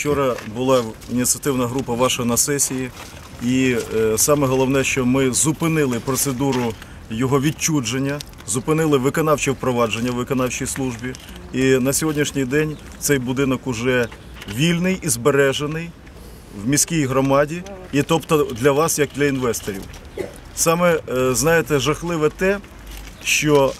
Вчора була ініціативна група ваша на сесії, і е, саме головне, що ми зупинили процедуру його відчудження, зупинили виконавче впровадження в виконавчій службі. І на сьогоднішній день цей будинок уже вільний і збережений в міській громаді, і тобто для вас, як для інвесторів. Саме е, знаєте, жахливе те, що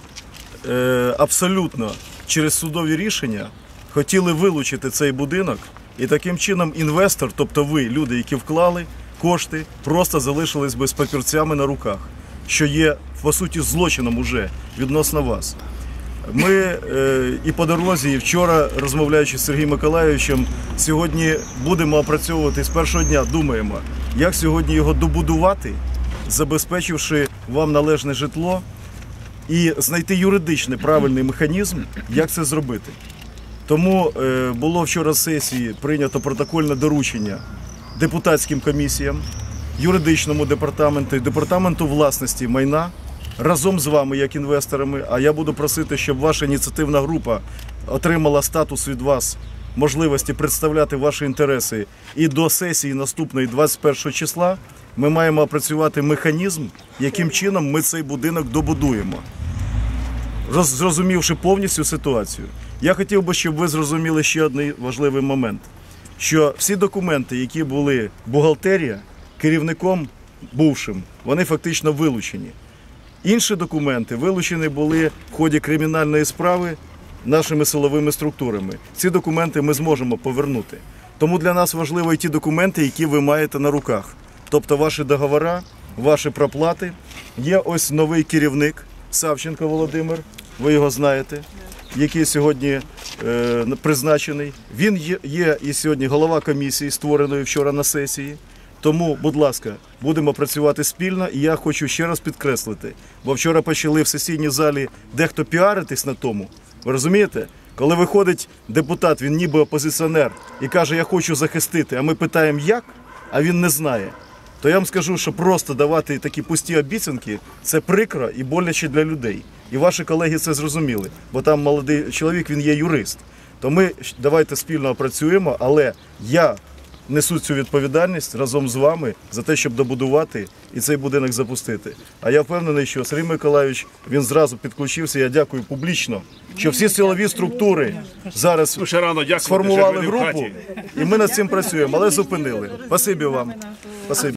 е, абсолютно через судові рішення хотіли вилучити цей будинок, і таким чином інвестор, тобто ви, люди, які вклали кошти, просто залишились без папірцями на руках, що є по суті злочином уже відносно вас. Ми е, і по дорозі, і вчора, розмовляючи з Сергієм Миколайовичем, сьогодні будемо опрацьовувати з першого дня. Думаємо, як сьогодні його добудувати, забезпечивши вам належне житло і знайти юридичний правильний механізм, як це зробити. Тому е, було вчора сесії прийнято протокольне доручення депутатським комісіям, юридичному департаменту, департаменту власності майна разом з вами, як інвесторами. А я буду просити, щоб ваша ініціативна група отримала статус від вас можливості представляти ваші інтереси. І до сесії наступної 21 числа ми маємо опрацювати механізм, яким чином ми цей будинок добудуємо роз- зрозумівши повністю ситуацію. Я хотів би, щоб ви зрозуміли ще один важливий момент: що всі документи, які були бухгалтерія, керівником бувшим, вони фактично вилучені. Інші документи вилучені були в ході кримінальної справи нашими силовими структурами. Ці документи ми зможемо повернути. Тому для нас важливо і ті документи, які ви маєте на руках. Тобто ваші договори, ваші проплати. Є ось новий керівник Савченко Володимир, ви його знаєте, який сьогодні е, призначений. Він є, є і сьогодні голова комісії, створеної вчора на сесії. Тому, будь ласка, будемо працювати спільно. І я хочу ще раз підкреслити, бо вчора почали в сесійній залі дехто піаритись на тому. Ви розумієте? Коли виходить депутат, він ніби опозиціонер і каже, я хочу захистити, а ми питаємо як, а він не знає. То я вам скажу, що просто давати такі пусті обіцянки це прикро і боляче для людей. І ваші колеги це зрозуміли, бо там молодий чоловік, він є юрист. То ми давайте спільно працюємо, але я несу цю відповідальність разом з вами за те, щоб добудувати і цей будинок запустити. А я впевнений, що Сергій Миколайович він зразу підключився. Я дякую публічно, що всі силові структури зараз Ну, сформували групу, і ми над цим працюємо, але зупинили. Спасибі вам. Спасибі.